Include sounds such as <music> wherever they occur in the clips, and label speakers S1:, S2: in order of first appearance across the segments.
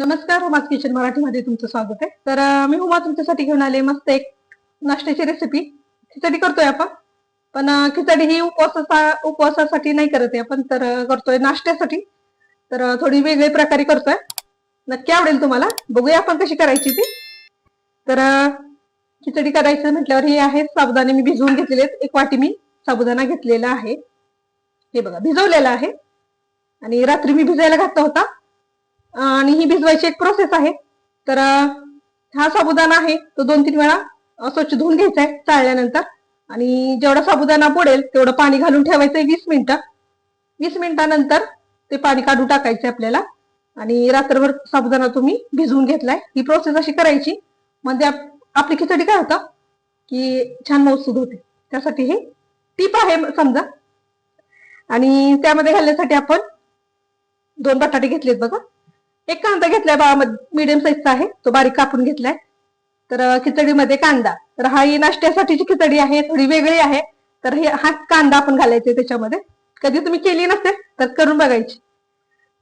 S1: नमस्कार हुमाच किचन मराठीमध्ये तुमचं स्वागत आहे. तर मी उमा तुमच्यासाठी घेऊन आले मस्त एक नाश्त्याची रेसिपी खिचडी करतोय आपण पण खिचडी ही उपवासा उपवासासाठी नाही करत आहे आपण तर करतोय नाश्त्यासाठी. तर थोडी वेगळी प्रकारे करतोय. नक्की आवडेल तुम्हाला. बघूया आपण कशी करायची ती. तर खिचडी करायचं म्हटल्यावर हे आहे साबुदाणे. मी भिजवून घेतलेले एक वाटी मी साबुदाणा घेतलेला आहे. हे बघा भिजवलेला आहे. आणि रात्री मी भिजायला घातला होता. आणि ही भिजवायची एक प्रोसेस आहे. तर हा साबुदाणा आहे तो दोन तीन वेळा स्वच्छ धुवून घ्यायचा आहे चाळल्यानंतर. आणि जेवढा साबुदाणा बुडेल तेवढं पाणी घालून ठेवायचं आहे वीस मिनिटं. वीस मिनिटानंतर ते पाणी काढून टाकायचं आपल्याला. आणि रात्रभर साबुदाणा तुम्ही भिजवून घेतलाय. ही प्रोसेस अशी करायची. म्हणजे आपली खिचडी काय होतं? की छान मौसूद होते. त्यासाठी हे टीप आहे समजा. आणि त्यामध्ये घालण्यासाठी आपण दोन बटाटे घेतलेत बघा. एक कांदा घेतलाय बा मीडियम साईजचा आहे तो बारीक कापून घेतलाय. तर खिचडीमध्ये कांदा. तर हा ही नाश्त्यासाठीची खिचडी आहे थोडी वेगळी आहे. तर हे हा कांदा आपण घालायचा त्याच्यामध्ये. कधी तुम्ही केली नसेल तर करून बघायची.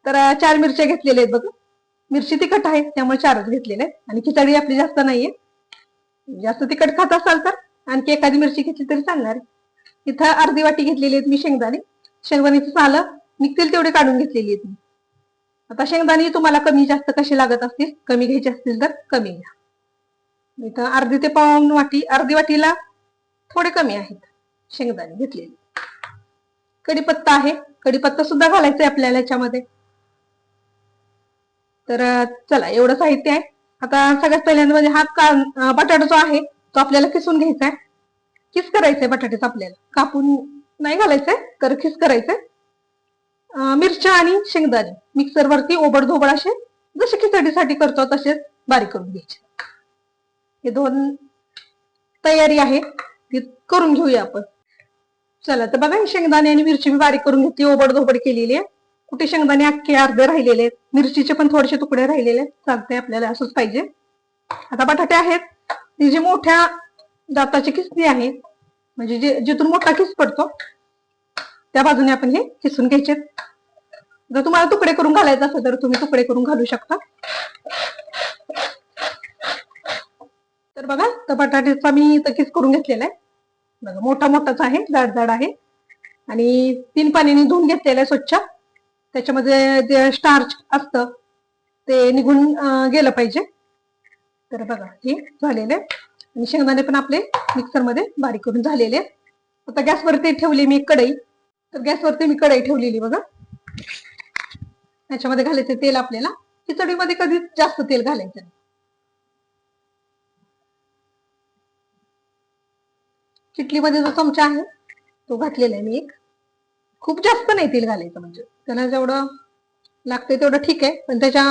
S1: तर चार मिरच्या घेतलेल्या आहेत बघा. मिरची तिखट आहे त्यामुळे चारच घेतलेल्या आहेत. आणि खिचडी आपली जास्त नाहीये. जास्त तिखट खात असाल तर आणखी एखादी मिरची घेतली तरी चालणार आहे. इथं अर्धी वाटी घेतलेली आहेत मी शेंगदाणे. शेंगदाण्याची सालं निघतील तेवढे काढून घेतलेली आहेत मी. आता शेंगदाणे तुम्हाला कमी जास्त कसे लागत असतील? कमी घ्यायचे असतील तर कमी घ्या. इथं अर्धी ते पाऊन वाटी अर्धी वाटीला थोडे कमी आहेत शेंगदाणे घेतलेले. कढीपत्ता आहे. कढीपत्ता सुद्धा घालायचा आहे आपल्याला याच्यामध्ये. तर चला एवढं साहित्य आहे. आता सगळ्यात पहिल्यांदा म्हणजे हा का बटाटा जो आहे तो आपल्याला किसून घ्यायचा आहे किस करायचंय बटाट्याचा आपल्याला? कापून नाही घालायचंय तर खिस करायचंय. मिरच्या आणि शेंगदाणे. मिक्सर वरती ओबड धोबड असे जसे खिचडीसाठी करतो तसेच बारीक करून घ्यायचे. हे दोन तयारी आहे. ती करून घेऊया आपण. चला तर बघा शेंगदाणे आणि मिरची मी बारीक करून घेतली ओबड धोबड केलेली आहे. कुठे शेंगदाणे अख्खे अर्धे राहिलेले आहेत? मिरचीचे पण थोडेसे तुकडे राहिलेले आहेत. चालते आपल्याला असंच पाहिजे. आता बटाटे आहेत. ती जी मोठ्या दाताची किसणी आहे म्हणजे जे जिथून मोठा किस पडतो त्या बाजूने आपण हे किसून घ्यायचे. जर तुम्हाला तुकडे करून घालायचं असेल तर तुम्ही तुकडे करून घालू शकता. तर बघा तर बटाट्याचा मी इथं किस करून घेतलेला आहे. बघा मोठा मोठाच आहे जाड जाड आहे. आणि तीन पाण्याने धुवून घेतलेला आहे स्वच्छ. त्याच्यामध्ये जे स्टार्च असतं ते निघून गेलं पाहिजे. तर बघा हे झालेले आहे. आणि शेंगदाणे पण आपले मिक्सरमध्ये बारीक करून झालेले आता गॅसवरती ठेवली मी कढई. तर गॅसवरती मी कढई ठेवलेली बघा. याच्यामध्ये घालायचं तेल आपल्याला. खिचडीमध्ये कधीच जास्त तेल घालायचं नाही. किटलीमध्ये जो चमचा आहे तो घातलेला आहे मी एक. खूप जास्त नाही तेल घालायचं म्हणजे. त्याला जेवढं लागतंय तेवढं ठीक आहे. पण त्याच्या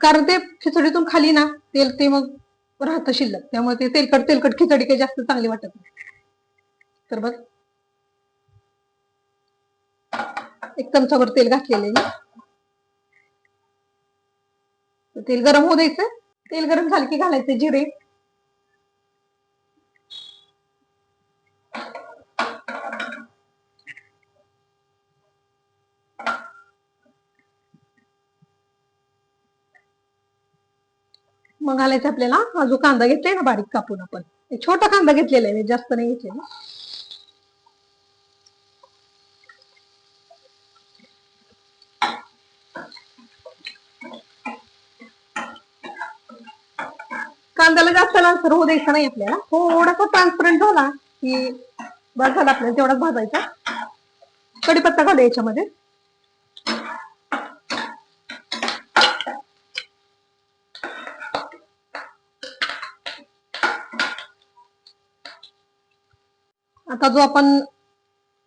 S1: कारण ते खिचडीतून खाली ना तेल ते मग राहतं शिल्लक. त्यामुळे ते तेलकट तेलकट खिचडी काही जास्त चांगली वाटत नाही. तर बघ एक चमचाभर तेल घातलेले तेल गरम होऊ द्यायचं. तेल गरम झालं की घालायचे जिरे. मग घालायचं आपल्याला. हा जो कांदा घेतलाय ना बारीक कापून आपण. छोटा कांदा घेतलेला आहे जास्त नाही घेतलेला. कांद्याला जास्त लालसर होऊ द्यायचा नाही आपल्याला. थोडासा ट्रान्सपरंट झाला की बस झाला आपल्याला तेवढाच भाजायचा. कढीपत्ता घालू याच्यामध्ये. आता जो आपण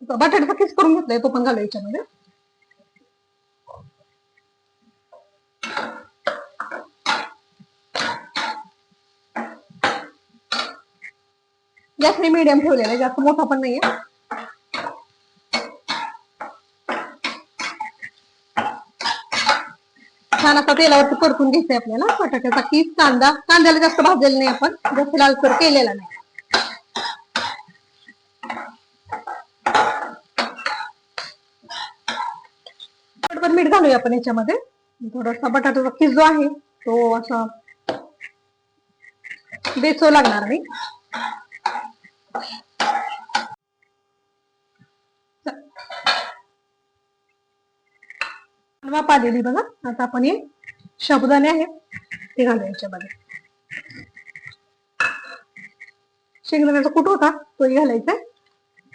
S1: बटाट्याचा किस करून घेतलाय तो पण घालू याच्यामध्ये. गॅस मी मीडियम ठेवलेला आहे जास्त मोठा पण नाहीये. छान असा तेलावरती परतून घ्यायचंय आपल्याला बटाट्याचा की कांदा कांद्याला जास्त भाजलेला नाही आपण जास्त लालसर केलेला नाही. मीठ घालूया आपण याच्यामध्ये. थोडासा बटाट्याचा किस जो आहे तो असा बेचव लागणार नाही वाफ आलेली बघा. आता आपण हे शब्दाने आहेत ते घालायच्या मध्ये शेंगदाण्याचा कुठ होता तोही घालायचा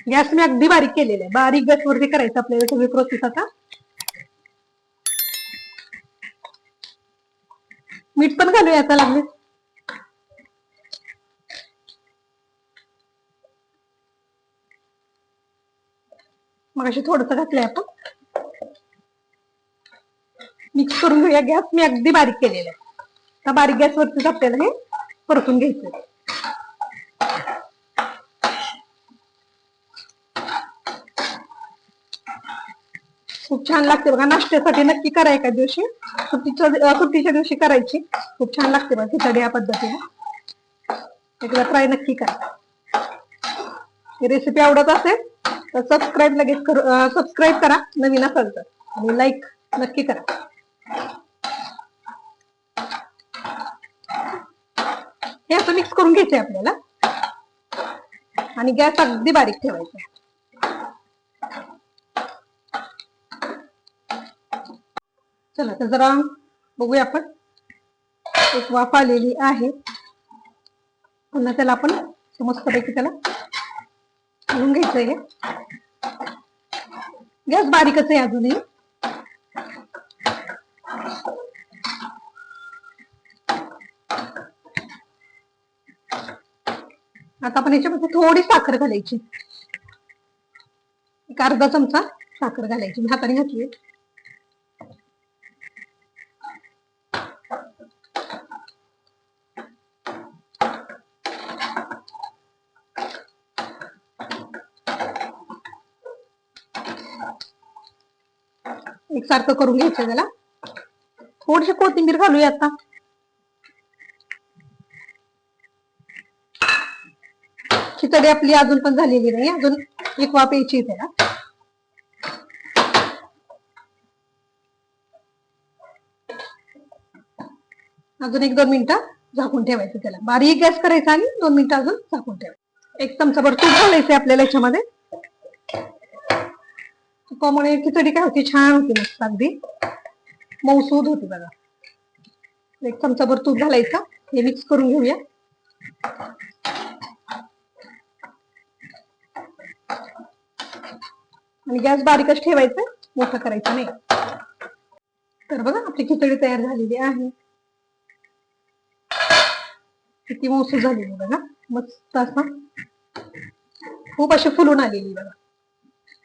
S1: गॅस मी अगदी बारीक केलेला आहे. बारीक गॅस वरती करायचं आपल्याला सगळी प्रोसेस आता. मीठ पण घालूया आता लागले. मग अशी थोडस घातलंय आपण. करून घेऊया गॅस मी अगदी बारीक केलेला आहे. बारीक गॅस वरतीच आपल्याला हे परतून घ्यायचं खूप छान लागते बघा, नाश्त्यासाठी नक्की करा एका दिवशी. सुट्टीच्या सुट्टीच्या दिवशी करायची. खूप छान लागते बघा, खिचडी या पद्धतीने. एकदा ट्राय नक्की करा. रेसिपी आवडत असेल, तर सबस्क्राईब लगेच करू सबस्क्राईब करा, नवीन असेल तर. आणि लाईक नक्की करा. हे असं मिक्स करून घ्यायचंय आपल्याला आणि गॅस अगदी बारीक ठेवायचा आहे. चला तर जरा बघूया आपण एक वाफ आलेली आहे पुन्हा त्याला आपण मस्तपैकी त्याला घालून घ्यायचंय हे. गॅस बारीकच आहे अजूनही आता आपण याच्यामध्ये थोडी साखर घालायची. एक अर्धा चमचा साखर घालायची. मी हाताने घातली. एकसारखं करून घ्यायचं त्याला थोडीशी कोथिंबीर घालूया आता. खिचडी आपली अजून पण झालेली नाही अजून एक वाफ यायची त्याला अजून एक दोन मिनिटं झाकून ठेवायचं त्याला. बारीक गॅस करायचा आणि दोन मिनिटं अजून झाकून ठेवायचं. एक चमचाभर तूप घालायचं आपल्याला याच्यामध्ये. तुपामुळे खिचडी काय होती? छान होती मस्त अगदी. मऊसूद होती बघा. एक चमचाभर तूप घालायचं. हे मिक्स करून घेऊया. आणि गॅस बारीकच ठेवायचा मोठा करायचा नाही. तर बघा आपली खिचडी तयार झालेली आहे. किती मौसूद झालेली बघा मस्त असा. खूप अशी फुलून आलेली बघा.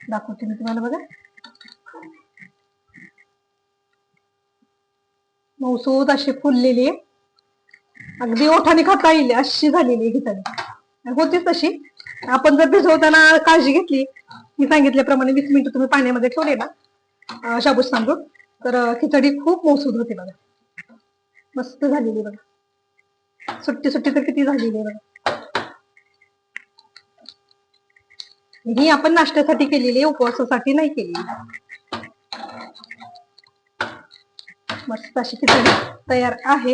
S1: दाखवते मी तुम्हाला बघा. मौसूद अशी फुललेली आहे. अगदी ओठाने खाता येईल अशी झालेली आहे खिचडी होतीच तशी. आपण जर भिजवताना काळजी घेतली मी सांगितल्याप्रमाणे वीस मिनिटं तुम्ही पाण्यामध्ये ठेवले ना. शाबूस शाबूत तांदूळ. तर खिचडी खूप मौसूद होते बघा. मस्त झालेली बघा. सुट्टी सुट्टी तर किती झालेली आहे बघा. ही आपण नाश्त्यासाठी केलेली उपवासासाठी नाही केलेली मस्त अशी खिचडी तयार आहे.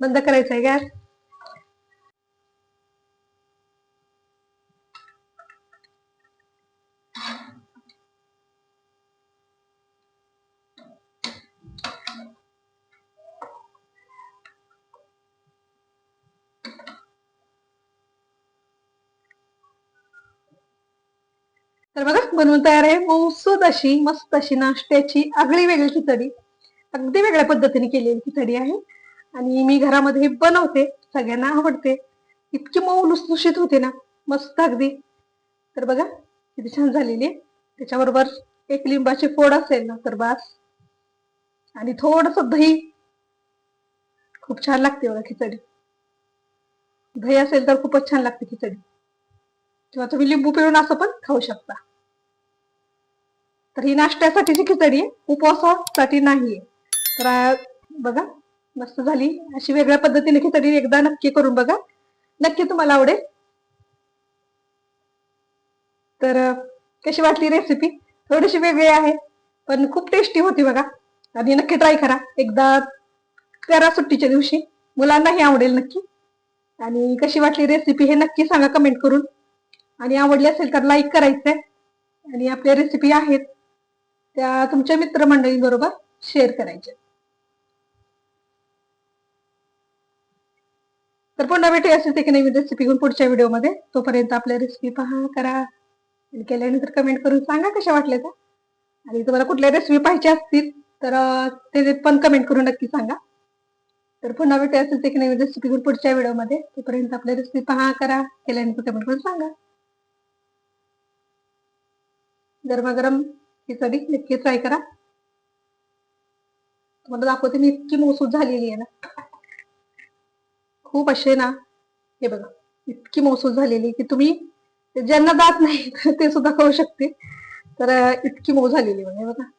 S1: बंद करायचं आहे गॅस. तर बघा बनवून तयार आहे. मौसूद अशी मस्त अशी नाश्त्याची आगळी वेगळी खिचडी. अगदी वेगळ्या पद्धतीने केलेली खिचडी आहे. आणि मी घरामध्ये बनवते सगळ्यांना आवडते. इतकी मऊ लुसलुशीत होते ना मस्त अगदी. तर बघा किती छान झालेली आहे. त्याच्याबरोबर एक लिंबाची फोड असेल ना तर बस. आणि थोडस दही. खूप छान लागते बघा खिचडी. दही असेल तर खूपच छान लागते खिचडी. किंवा तुम्ही लिंबू पिळून असं पण खाऊ शकता. तर ही नाश्त्यासाठीची खिचडी आहे उपवासासाठी नाहीये तर बघा मस्त झाली. अशी वेगळ्या पद्धतीने खिचडी एकदा नक्की करून बघा. नक्की तुम्हाला आवडेल. तर कशी वाटली रेसिपी थोडीशी वेगळी आहे पण खूप टेस्टी होती बघा. आणि नक्की ट्राय करा. एकदा करा सुट्टीच्या दिवशी. मुलांनाही आवडेल नक्की. आणि कशी वाटली रेसिपी हे नक्की सांगा कमेंट करून. आणि आवडली असेल तर लाईक करायचंय. आणि आपल्या रेसिपी आहेत. त्या तुमच्या मित्रमंडळींबरोबर शेअर करायच्या. तर पुन्हा भेटूया असेच की नवीन रेसिपी घेऊन पुढच्या व्हिडिओमध्ये तोपर्यंत आपल्या रेसिपी पहा करा. आणि केल्यानंतर कमेंट करून सांगा कशा वाटल्या त्या. आणि तुम्हाला कुठल्या रेसिपी पाहिजे असतील तर ते पण कमेंट करून नक्की सांगा. तर पुन्हा भेटूया असेच की नवीन रेसिपी घेऊन पुढच्या व्हिडिओमध्ये तोपर्यंत आपल्या रेसिपी पहा करा. केल्यानंतर कमेंट करून सांगा. गरमागरम खिचडी नक्की ट्राय करा. तुम्हाला दाखवते मी इतकी मौसूद झालेली आहे ना. खूप असे ना हे बघा इतकी मौसूद झालेली की तुम्ही ज्यांना दात नाही <laughs> ते सुद्धा खाऊ शकते. तर इतकी मऊ झालेली म्हणजे बघा.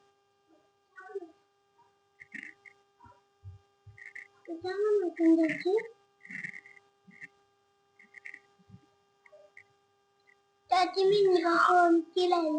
S2: त्याची मी फोन केलाय